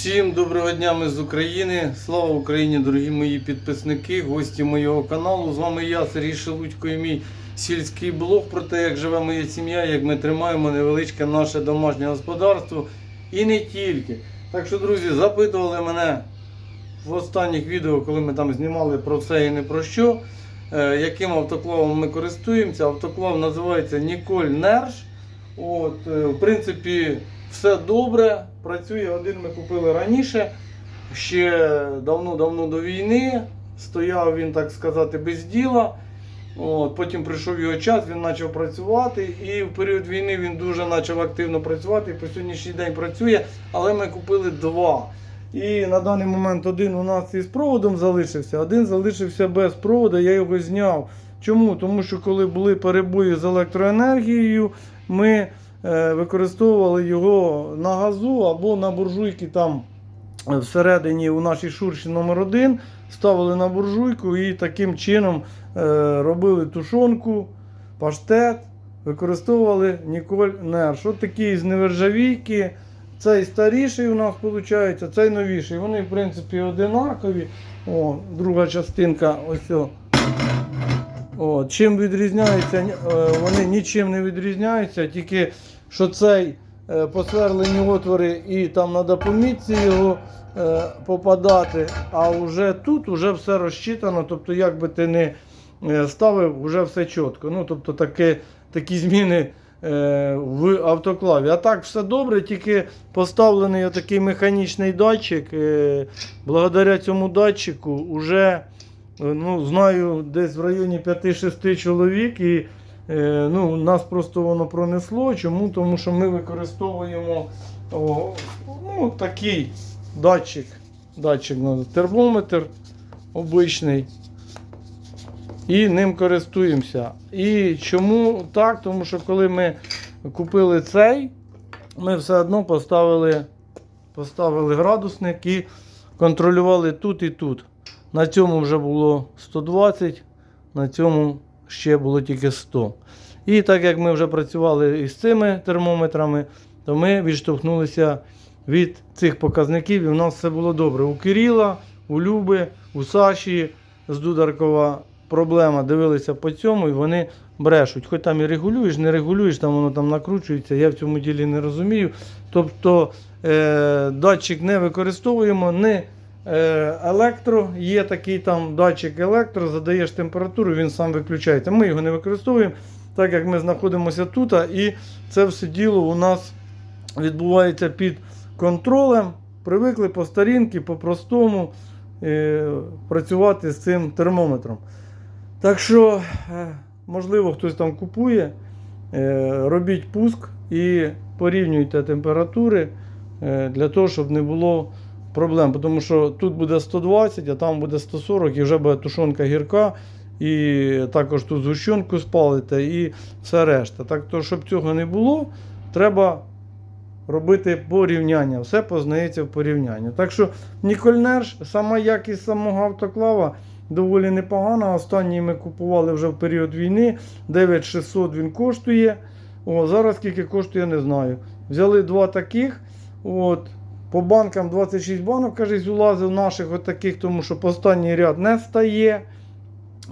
Всім доброго дня, ми з України. Слава Україні, дорогі мої підписники, гості моєго каналу. З вами я, Сергій Шелудько і мій сільський блог про те, як живе моя сім'я, як ми тримаємо невеличке наше домашнє господарство. І не тільки. Так що, друзі, запитували мене в останніх відео, коли ми там знімали про все і не про що. е, Яким автоклавом ми користуємося? Автоклав називається Ніколь Нерш. От, е, в принципі, все добре. Працює один ми купили раніше, ще давно-давно до війни. Стояв він, так сказати, без діла. От, потім прийшов його час, він почав працювати. І в період війни він дуже почав активно працювати. І по сьогоднішній день працює, але ми купили два. І на даний момент один у нас із проводом залишився, один залишився без проводу, я його зняв. Чому? Тому що коли були перебої з електроенергією, ми використовували його на газу або на буржуйки там е, всередині у нашій шурші номер 1 ставили на буржуйку і таким чином е, робили тушонку, паштет, використовували Ніколь Нерш. От такі з невержавійки. Цей старіший у нас виходить, цей новіший. Вони, в принципі, одинакові. О, друга частинка ось. о. О, чим відрізняються, е, вони нічим не відрізняються, тільки що цей е, посверлені отвори і там треба по мітці його е, попадати, а вже тут вже все розчитано, тобто як би ти не ставив, вже все чітко. Ну, тобто таке, такі зміни в автоклаві. А так все добре, тільки поставлений отакий механічний датчик. Благодаря цьому датчику вже ну, знаю десь в районі 5-6 чоловік. І е, ну, нас просто воно пронесло. Чому? Тому що ми використовуємо о, ну, такий датчик. Датчик термометр обичний. І ним користуємося. І чому так? Тому що коли ми купили цей, ми все одно поставили, поставили градусник і контролювали тут і тут. На цьому вже було 120, на цьому ще було тільки 100. І так як ми вже працювали із цими термометрами, то ми відштовхнулися від цих показників і в нас все було добре. У Кирила, у Люби, у Саші з Дударкова проблема. Дивилися по цьому і вони брешуть. Хоч там і регулюєш, не регулюєш, там воно там накручується, я в цьому ділі не розумію. Тобто е, датчик не використовуємо, не електро, є такий там датчик електро, задаєш температуру, він сам виключається. Ми його не використовуємо, так як ми знаходимося тут, і це все діло у нас відбувається під контролем. Привикли по старінки, по-простому е, працювати з цим термометром. Так що, е, можливо, хтось там купує, е, робіть пуск і порівнюйте температури е, для того, щоб не було проблем. Тому що тут буде 120, а там буде 140 і вже буде тушонка гірка. І також тут згущенку спалите і все решта. Так то, щоб цього не було, треба робити порівняння. Все познається в порівнянні. Так що Нікольнерш, сама якість самого автоклава доволі непогана. Останній ми купували вже в період війни. 9600 він коштує. О, зараз скільки коштує, не знаю. Взяли два таких. От, по банкам 26 банок, кажуть, улазив наших от тому що останній ряд не стає.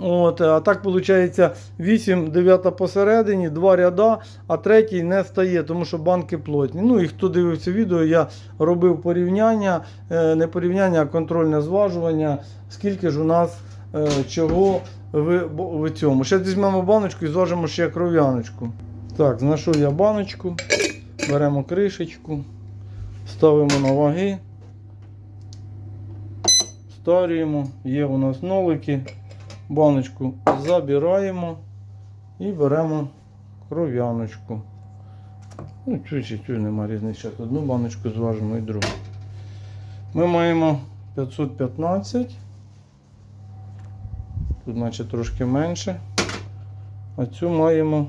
От, а так виходить 8, 9 посередині, два ряда, а третій не стає, тому що банки плотні. Ну і хто дивився відео, я робив порівняння, е, не порівняння, а контрольне зважування, скільки ж у нас е, чого в, в цьому. Ще візьмемо баночку і зважимо ще кров'яночку. Так, знайшов я баночку, беремо кришечку, ставимо на ваги, старюємо, є у нас нолики баночку забираємо і беремо кров'яночку. Ну, чуть чуть нема різниці. Зараз Одну баночку зважимо і другу. Ми маємо 515. Тут, наче, трошки менше. А цю маємо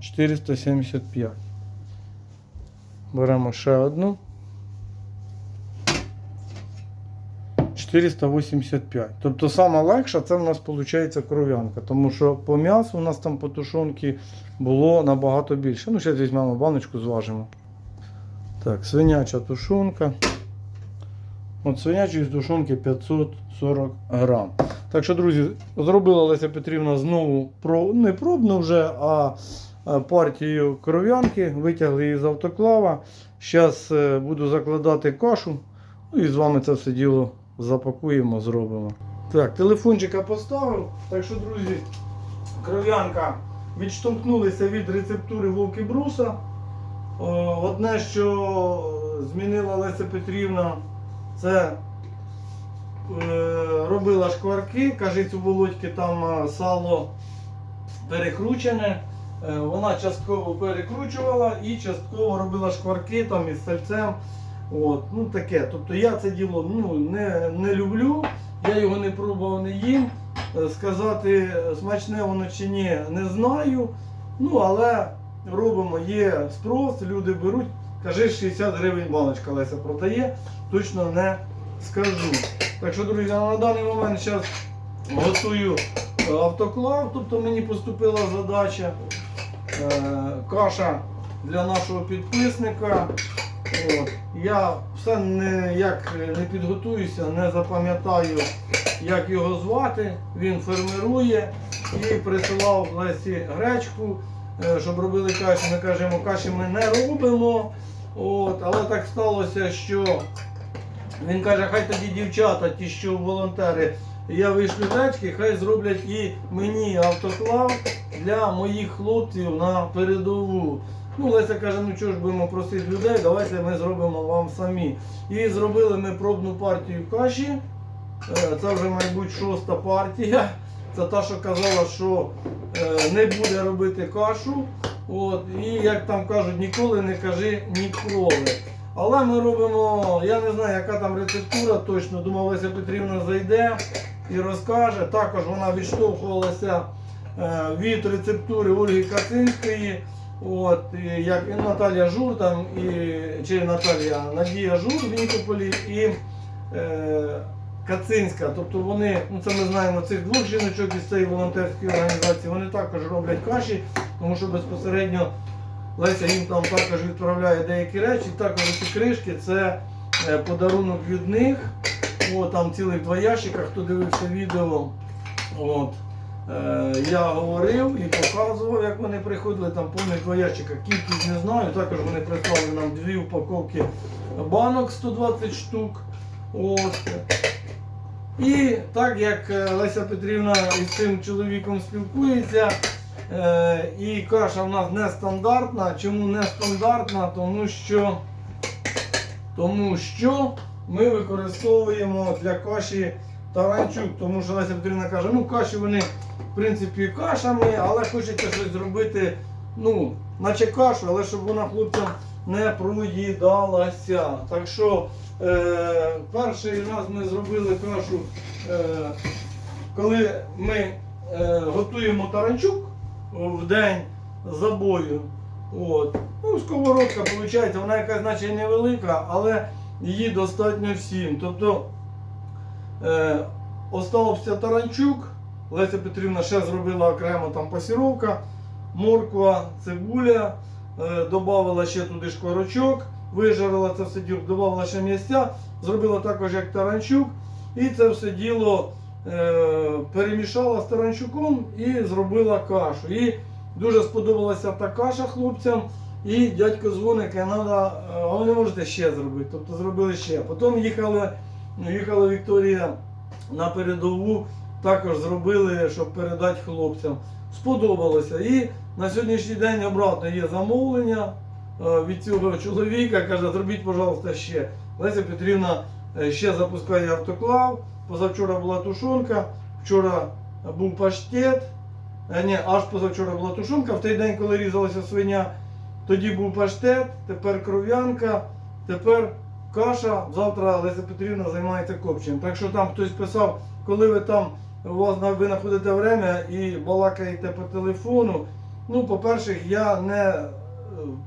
475. Беремо ще одну. 485. Тобто сама легша це в нас виходить кров'янка. Тому що по м'ясу у нас там по тушонці було набагато більше. Ну, зараз візьмемо баночку, зважимо. Так, свиняча тушонка. От свинячої тушонки 540 грам. Так що, друзі, зробила Леся Петрівна знову про, не пробну вже, а е, партію кров'янки. Витягли її з автоклава. Зараз буду закладати кашу. Ну і з вами це все діло запакуємо, зробимо. Так, телефончика поставив. Так що, друзі, кров'янка відштовхнулися від рецептури Вовки Бруса. Одне, що змінила Леся Петрівна, це е, робила шкварки, кажуть, у Володьки там е, сало перекручене. Е, Вона частково перекручувала і частково робила шкварки там із сальцем. От, ну таке. Тобто я це діло ну, не, не люблю, я його не пробував, не їм. Е, Сказати, смачне воно чи ні, не знаю. Ну, але робимо, є спрос, люди беруть. Кажи, 60 гривень баночка Леся продає, точно не скажу. Так що, друзі, на даний момент зараз готую е, автоклав, тобто мені поступила задача. Е, Каша для нашого підписника. От. Я все ніяк не підготуюся, не запам'ятаю, як його звати. Він фермерує і присилав Лесі гречку, е, щоб робили каші. Ми кажемо, каші ми не робимо. От. Але так сталося, що він каже, хай тоді дівчата, ті, що волонтери, я вишлю гречки, хай зроблять і мені автоклав для моїх хлопців на передову. Ну, Леся каже, ну чого ж будемо просити людей, давайте ми зробимо вам самі. І зробили ми пробну партію каші. Е, Це вже, мабуть, шоста партія. Це та, що казала, що е, не буде робити кашу. От, і як там кажуть, ніколи не кажи ніколи. Але ми робимо, я не знаю, яка там рецептура точно. Думав, Леся Петрівна зайде і розкаже. Також вона відштовхувалася е, від рецептури Ольги Кацинської. От, і як і Наталія Жур там, і, чи Наталія Надія Жур в Нікополі і е, Кацинська. Тобто вони, ну це ми знаємо цих двох жіночок із цієї волонтерської організації, вони також роблять каші, тому що безпосередньо Леся їм там також відправляє деякі речі. Також ці кришки це е, подарунок від них. О, там цілих два ящика, хто дивився відео. От. Е, я говорив і показував, як вони приходили, там повних два ящика, кількість не знаю. Також вони прислали нам дві упаковки банок 120 штук. От. І так як е, Леся Петрівна із цим чоловіком спілкується, е, і каша в нас нестандартна. Чому нестандартна? Тому що, тому що ми використовуємо для каші таранчук, тому що Леся Петрівна каже, ну каші вони в принципі кашами, але хочеться щось зробити, ну, наче кашу, але щоб вона хлопцям не проїдалася. Так що е, перший раз ми зробили кашу, е, коли ми е, готуємо таранчук в день забою. От. Ну, сковородка, виходить, вона якась наче невелика, але її достатньо всім. Тобто Е, оставався таранчук. Леся Петрівна ще зробила окремо там пасіровка, морква, цибуля, е, додавала ще туди шкварочок, вижарила це все діло, додавала ще м'ясця, зробила також як таранчук. І це все діло е, перемішала з таранчуком і зробила кашу. І дуже сподобалася та каша хлопцям. І дядько каже, «Надо, е, а ви не можете ще зробити. Тобто зробили ще. Потім їхали Їхала Вікторія на передову, також зробили, щоб передати хлопцям. Сподобалося. І на сьогоднішній день обратно є замовлення е, від цього чоловіка. Каже, зробіть, пожалуйста, ще. Леся Петрівна е, ще запускає автоклав. Позавчора була тушонка, вчора був паштет. Е, Ні, аж позавчора була тушонка. В той день, коли різалася свиня, тоді був паштет, тепер кров'янка, тепер каша. Завтра Леся Петрівна займається копченням. Так що там хтось писав, коли ви там у вас ви знаходите время і балакаєте по телефону. Ну, по-перше, я не е,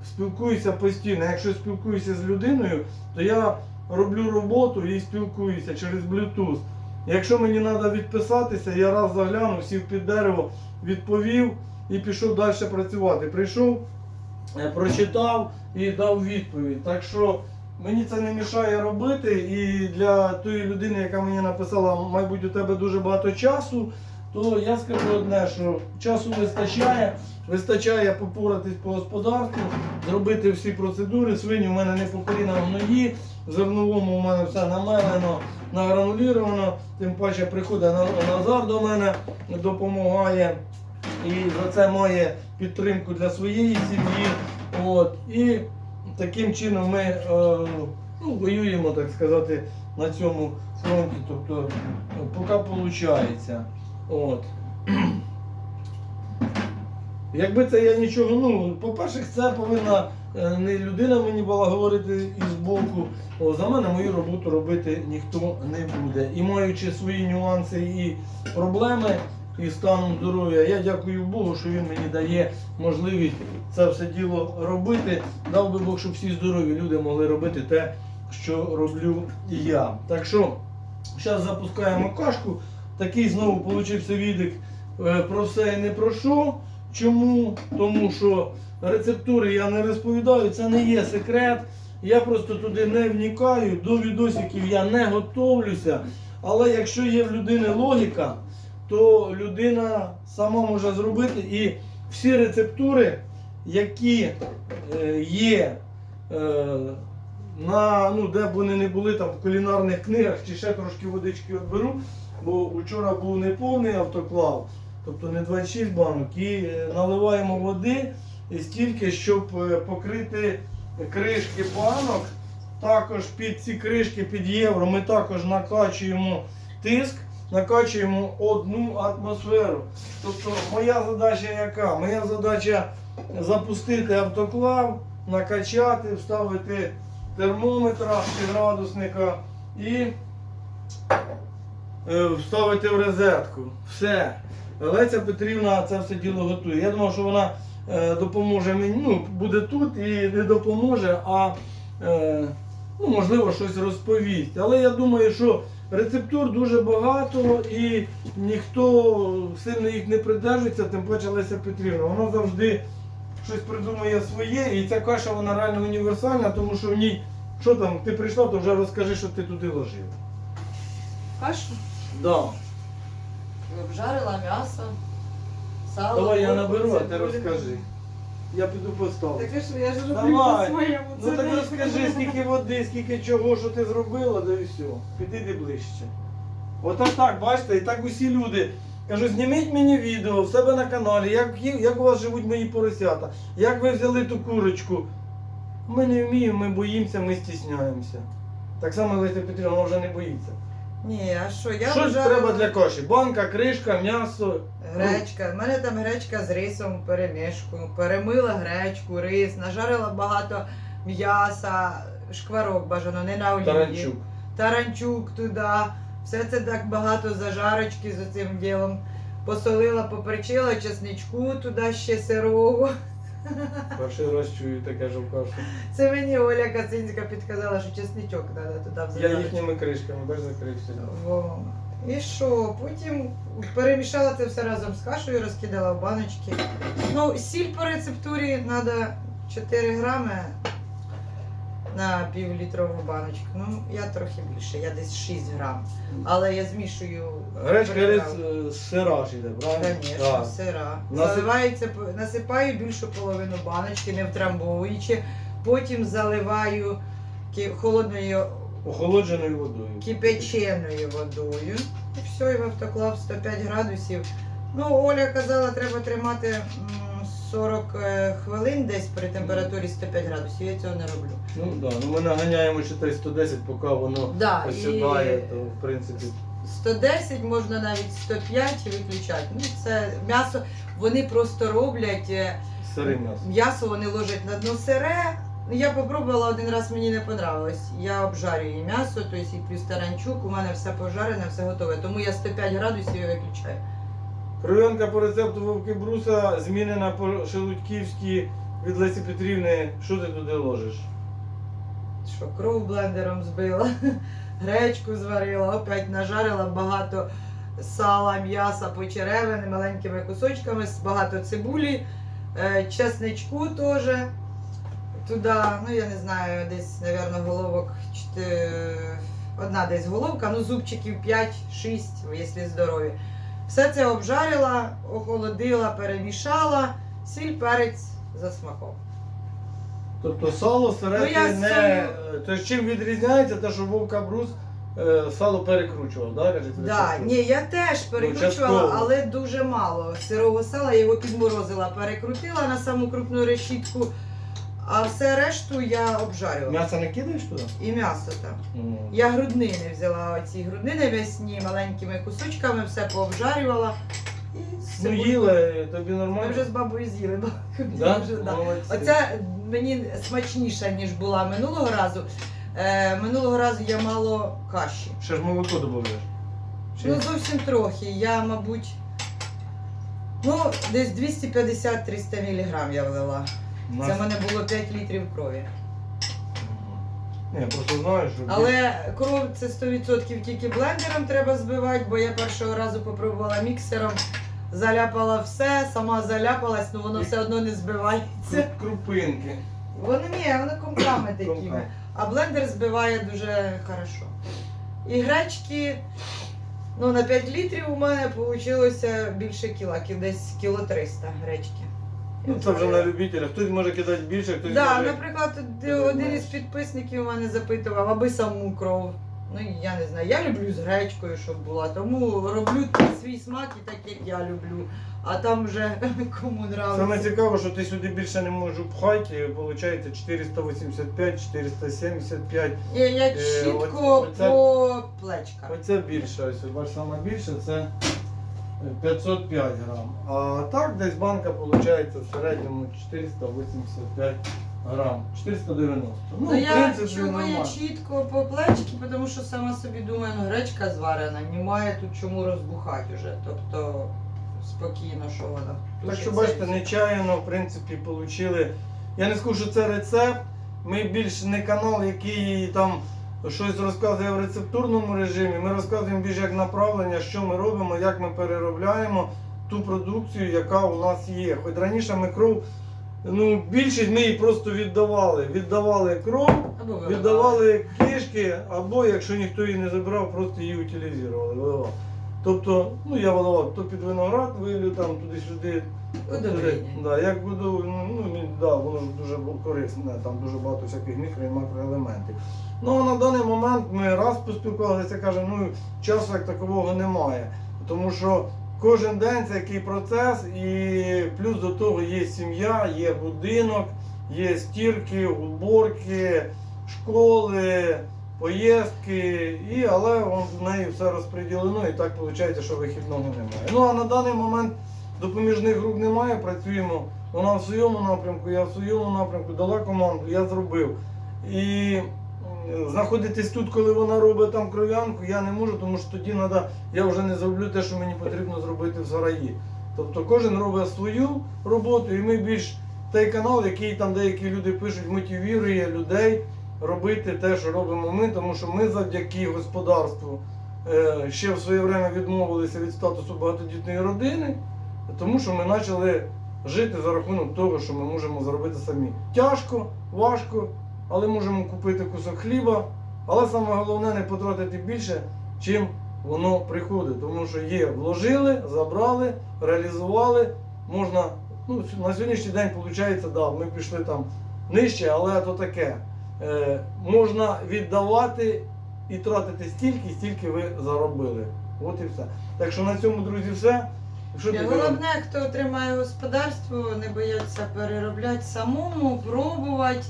спілкуюся постійно. Якщо спілкуюся з людиною, то я роблю роботу і спілкуюся через Bluetooth. Якщо мені треба відписатися, я раз заглянув, сів під дерево, відповів і пішов далі працювати. Прийшов, е, прочитав і дав відповідь. Так що мені це не мішає робити. І для тої людини, яка мені написала, мабуть, у тебе дуже багато часу, то я скажу одне, що часу вистачає. Вистачає попоратись по господарству, зробити всі процедури. Свині в мене не по в ногі, в зерновому у мене все намелено, награнуліровано. Тим паче приходить На- Назар до мене, допомагає. І за це має підтримку для своєї сім'ї. От. І таким чином ми е, ну, воюємо, так сказати, на цьому фронті. Тобто, е, поки виходить. От. Якби це я нічого, ну, по-перше, це повинна е, не людина мені була говорити із боку. О, за мене мою роботу робити ніхто не буде. І маючи свої нюанси і проблеми і станом здоров'я, я дякую Богу, що він мені дає можливість це все діло робити. Дав би Бог, щоб всі здорові люди могли робити те, що роблю я. Так що, зараз запускаємо кашку. Такий знову получився відик е, про все і не про що. Чому? Тому що рецептури я не розповідаю, це не є секрет. Я просто туди не вникаю, до відосиків я не готовлюся. Але якщо є в людини логіка, то людина сама може зробити і всі рецептури, які е, є е, на, ну, де б вони не були там в кулінарних книгах, чи ще трошки водички відберу, бо вчора був неповний автоклав, тобто не 26 банок, і е, наливаємо води стільки, щоб покрити кришки банок. Також під ці кришки під євро ми також накачуємо тиск, накачуємо одну атмосферу. Тобто моя задача яка? Моя задача запустити автоклав, накачати, вставити термометра чи градусника і е, вставити в розетку. Все. Леся Петрівна це все діло готує. Я думав, що вона е, допоможе мені, ну, буде тут і не допоможе, а е, ну, можливо щось розповість. Але я думаю, що рецептур дуже багато і ніхто сильно їх не придержується, тим паче Леся Петрівна. Вона завжди щось придумує своє, і ця каша вона реально універсальна, тому що в ній, що там, ти прийшла, то вже розкажи, що ти туди ложив. Кашу Да. обжарила м'ясо, сало. Давай я наберу, а ти цибулю. розкажи. Я піду поставлю. Так що я ж роблю Давай. по-своєму. Ну це так не- розкажи, скільки води, скільки чого, що ти зробила, да і все. Підійди ближче. Отак так, бачите, і так усі люди. Кажу, зніміть мені відео в себе на каналі, як, як у вас живуть мої поросята, як ви взяли ту курочку. Ми не вміємо, ми боїмося, ми стісняємося. Так само Леся Петрівна вона вже не боїться. Ні, а що, я що ж треба для каші? Банка, кришка, м'ясо. Гречка. У мене там гречка з рисом в перемішку. Перемила гречку, рис, нажарила багато м'яса, шкварок бажано, не на олії. Таранчук. Таранчук туди. Все це так багато зажарочки з цим ділом. Посолила, поперчила, чесничку туди ще сирого. Перший раз чую таке жовкашу. Це мені Оля Кацинська підказала, що чесничок треба туди Я їхніми кришками, бач, закрився. Во. І що? Потім перемішала це все разом з кашею, розкидала в баночки. Ну, сіль по рецептурі треба 4 грами на півлітрову баночку. Ну, я трохи більше, я десь 6 грам. Але я змішую. Гречка е, з сира ж іде, правильно? Звісно, Так. сира. Насип- Заливається, насипаю більшу половину баночки, не втрамбовуючи. Потім заливаю ки- холодною Охолодженою водою. кипяченою водою. І все, і в автоклав 105 градусів. Ну, Оля казала, треба тримати м, 40 е, хвилин десь при температурі 105 градусів. Я цього не роблю. Ну да, ну ми наганяємо ще 310, поки воно Да, осідає, і то в принципі. 110, можна навіть 105 виключати. Ну, це м'ясо, вони просто роблять. е, Сире м'ясо. М'ясо вони ложать на дно сире. Ну, Я попробувала один раз, мені не понравилось. Я обжарюю м'ясо, тобто і плюс таранчук, у мене все пожарене, все готове. Тому я 105 градусів і виключаю. Кров'янка по рецепту Вовки Бруса змінена по Шелудьківській від Лесі Петрівни. Що ти туди ложиш? Що кров блендером збила, гречку зварила, опять нажарила багато сала, м'яса почеревини маленькими кусочками, багато цибулі, е, чесничку теж. туди, ну я не знаю, десь, мабуть, головок чотири, одна десь головка, ну зубчиків 5-6, якщо здорові. Все це обжарила, охолодила, перемішала, сіль, перець за смаком. Тобто сало середньо Ну, я не. То чим відрізняється те, що Вовка Брус е, сало перекручував, да? кажете, Да, ні, я теж перекручувала, частково. але дуже мало. Сирого сала я його підморозила, перекрутила на саму крупну решітку, а все решту я обжарювала. М'ясо не кидаєш туди? І м'ясо там. Мгм. Я груднини взяла оці груднини м'ясні маленькими кусочками, все пообжарювала. І Ну цибульку. їли, тобі Ми нормально? вже з бабою з'їли. бо- Да? вже, да. Молодці. Оця мені смачніша, ніж була минулого разу. Е, минулого разу я мало каші. Ще ж молоко додаєш. Ну зовсім трохи. Я, мабуть, ну, десь 250-300 мг я влила. Це в мене було 5 літрів крові. Ні, я просто знаю, що. Але кров це 100% тільки блендером треба збивати, бо я першого разу попробувала міксером, заляпала все, сама заляпалась, але воно все одно не збивається. Кру- крупинки. Воно ні, воно комками такими. А блендер збиває дуже хорошо. І гречки, ну на 5 літрів у мене вийшло більше кіла, десь кіло 300 гречки. Ну це вже на любителя. Хтось може кидати більше, хтось Да, може. наприклад, Ти один із підписників мене запитував, аби саму кров. Ну я не знаю. Я люблю з гречкою, щоб була. Тому роблю свій смак і так, як я люблю. А там вже кому нравиться. Саме цікаво, що ти сюди більше не можеш пхати, і виходить 485, 475. Я, я Е, чітко оце- по плечках. Оце більше, ось бач, саме більше це 505 грам. А так десь банка виходить в середньому 485 грам. 490. Ну, Ну, в я принципі, чую нормально. чітко по плечки, тому що сама собі думаю, ну гречка зварена, немає тут чому розбухати вже. Тобто спокійно, що вона. Так що тушиться. бачите, нечаянно, в принципі, отримали. Я не скажу, що це рецепт. Ми більш не канал, який там щось розказує в рецептурному режимі. Ми розказуємо більше як направлення, що ми робимо, як ми переробляємо ту продукцію, яка у нас є. Хоч раніше ми кров, ну більшість ми її просто віддавали. Віддавали кров, віддавали кишки, або якщо ніхто її не забирав, просто її утилізували. Тобто, ну я виливав то під виноград, вилю там туди-сюди. Удобрення. Да, як буду, ну, ну да, воно ж дуже корисне, там дуже багато всяких мікро і макроелементів. Ну а на даний момент ми раз поспілкувалися, кажемо, ну часу як такового немає. Тому що кожен день це який процес, і плюс до того є сім'я, є будинок, є стірки, уборки, школи, поїздки, і, але в неї все розподілено і так виходить, що вихідного немає. Ну а на даний момент допоміжних груп немає, працюємо. Вона в своєму напрямку, я в своєму напрямку, дала команду, я зробив. І знаходитись тут, коли вона робить там кров'янку, я не можу, тому що тоді треба, я вже не зроблю те, що мені потрібно зробити в Сараї. Тобто кожен робить свою роботу, і ми більш той канал, який там деякі люди пишуть, мотивує людей робити те, що робимо ми, тому що ми завдяки господарству е, ще в своє время відмовилися від статусу багатодітної родини, тому що ми почали жити за рахунок того, що ми можемо зробити самі. Тяжко, важко, але можемо купити кусок хліба. Але саме головне не потратити більше, чим воно приходить. Тому що є, вложили, забрали, реалізували. Можна, ну, на сьогоднішній день виходить, да, ми пішли там нижче, але то таке. Е, можна віддавати і тратити стільки, стільки ви заробили. От і все. Так що на цьому, друзі, все. Ні, ти Головне, хто тримає господарство, не бояться переробляти самому, пробувати.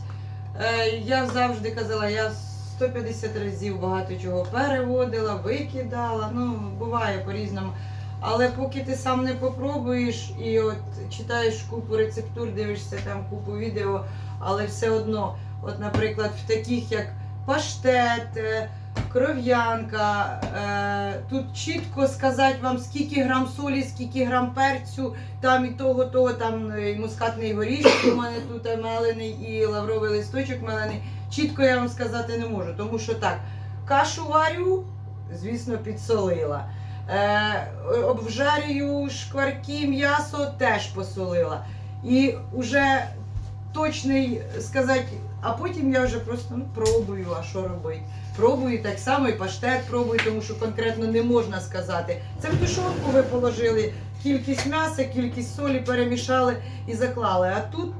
Е, я завжди казала, я 150 разів багато чого переводила, викидала. Ну, буває по-різному. Але поки ти сам не попробуєш і от читаєш купу рецептур, дивишся там купу відео, але все одно, от, наприклад, в таких як паштет, е, кров'янка, е, тут чітко сказати вам, скільки грам солі, скільки грам перцю, там і того, того, там е, і мускатний горішок у мене тут мелений, і лавровий листочок мелений. Чітко я вам сказати не можу, тому що так, кашу варю, звісно, підсолила. Е, обжарюю шкварки, м'ясо теж посолила. І вже точний сказати, а потім я вже просто ну, пробую, а що робити. Пробую так само і паштет пробую, тому що конкретно не можна сказати. Це в душонку ви положили кількість м'яса, кількість солі перемішали і заклали. А тут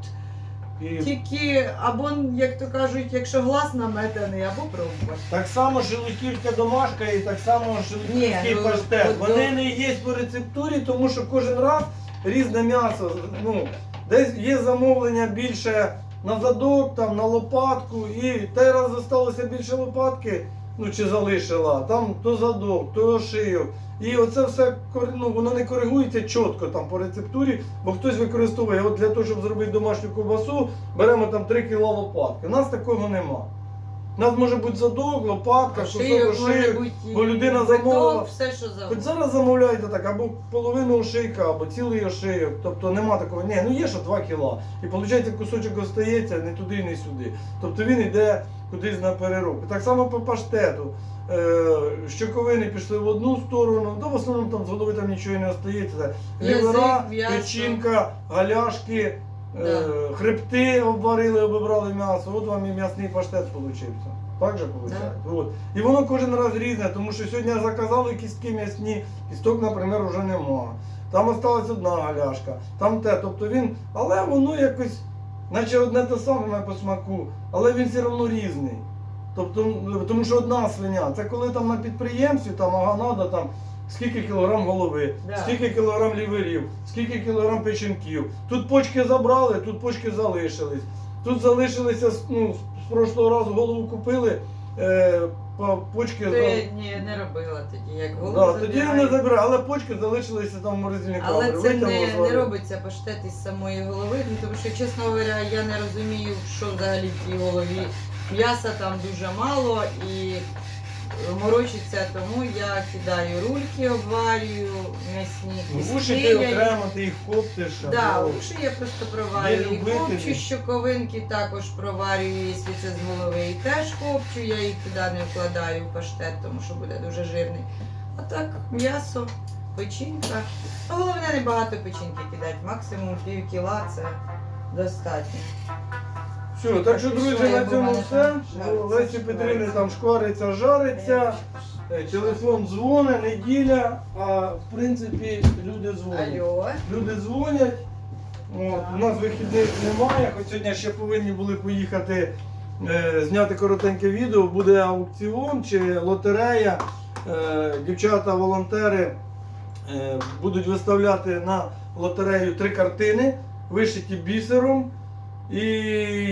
І тільки або, як то кажуть, якщо глаз наметаний, або пробувати. так само шелудьківська домашка і так само Ні, ну, паштет. от Вони до- не є по рецептурі, тому що кожен раз різне м'ясо. Ну, десь є замовлення більше на задок, там, на лопатку, і той раз залишилося більше лопатки, ну чи залишила, там то задок, то шию. І оце все ну, воно не коригується чітко там по рецептурі, бо хтось використовує от для того, щоб зробити домашню ковбасу, беремо там 3 кг лопатки. У нас такого нема. У нас може бути задок, лопатка, ошийок. бути бо людина замовила. все, що Хоч зараз замовляйте так, або половину ошийка, або цілий ошийок. Тобто нема такого. Ні, ну є що 2 кіла. І виходить, кусочок остається не туди, не сюди. Тобто він йде кудись на переробку. Так само по паштету. Е, щоковини пішли в одну сторону, то в основному там з голови там нічого не остається. Лівера, печінка, галяшки, Да. хребти обварили, обібрали м'ясо. От вам і м'ясний паштет вийшов. Так же виходить? От. І воно кожен раз різне, тому що сьогодні заказали кістки м'ясні, кісток, наприклад, вже нема. Там осталась одна галяшка, там те. Тобто він, але воно якось, наче одне те саме по смаку, але він все одно різний. Тобто, тому що одна свиня, це коли там на підприємстві, там ага, надо там скільки кілограм голови, Да. скільки кілограм ліверів, скільки кілограм печінків. Тут почки забрали, тут почки залишились. Тут залишилися ну, з прошлого разу голову купили, е, по- почки Ти зразу- ні, не робила тоді, як голову Да, тоді не забирають. забирали, але почки залишилися там в морозильній Але це Витягнули, не, не зварили. робиться паштет із самої голови, ну, тому що, чесно говоря, я не розумію, що взагалі в тій голові. М'яса там дуже мало і морочиться, тому я кидаю рульки, обварюю м'ясні Ну, кістки. Уші ти я окремо, ти їх коптиш. Да, або- уші я просто проварюю. І любителі. копчу щоковинки також проварюю, якщо це з голови. І теж копчу, я їх туди не вкладаю в паштет, тому що буде дуже жирний. А так, м'ясо, печінка. Ну, головне не багато печінки кидати, максимум пів кіла це достатньо. Все, так що, друзі, на цьому все. жариться, Лесі Петрівни там шквариться, жариться. Е, Телефон дзвонить, неділя, а в принципі люди дзвонять. Люди дзвонять. От, у нас вихідних немає, хоч сьогодні ще повинні були поїхати е, зняти коротеньке відео. Буде аукціон чи лотерея. Е, Дівчата-волонтери е, будуть виставляти на лотерею три картини, вишиті бісером. І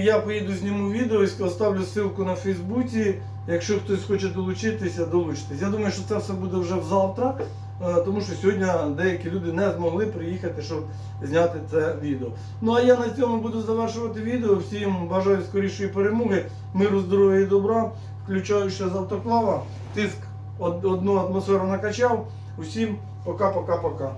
я поїду зніму відео і оставлю ссылку на Фейсбуці. Якщо хтось хоче долучитися, долучитись. Я думаю, що це все буде вже завтра, е, тому що сьогодні деякі люди не змогли приїхати, щоб зняти це відео. Ну а я на цьому буду завершувати відео. Всім бажаю скорішої перемоги, миру, здоров'я і добра, включаючи з автоклава. Тиск од- одну атмосферу накачав. Усім пока-пока-пока.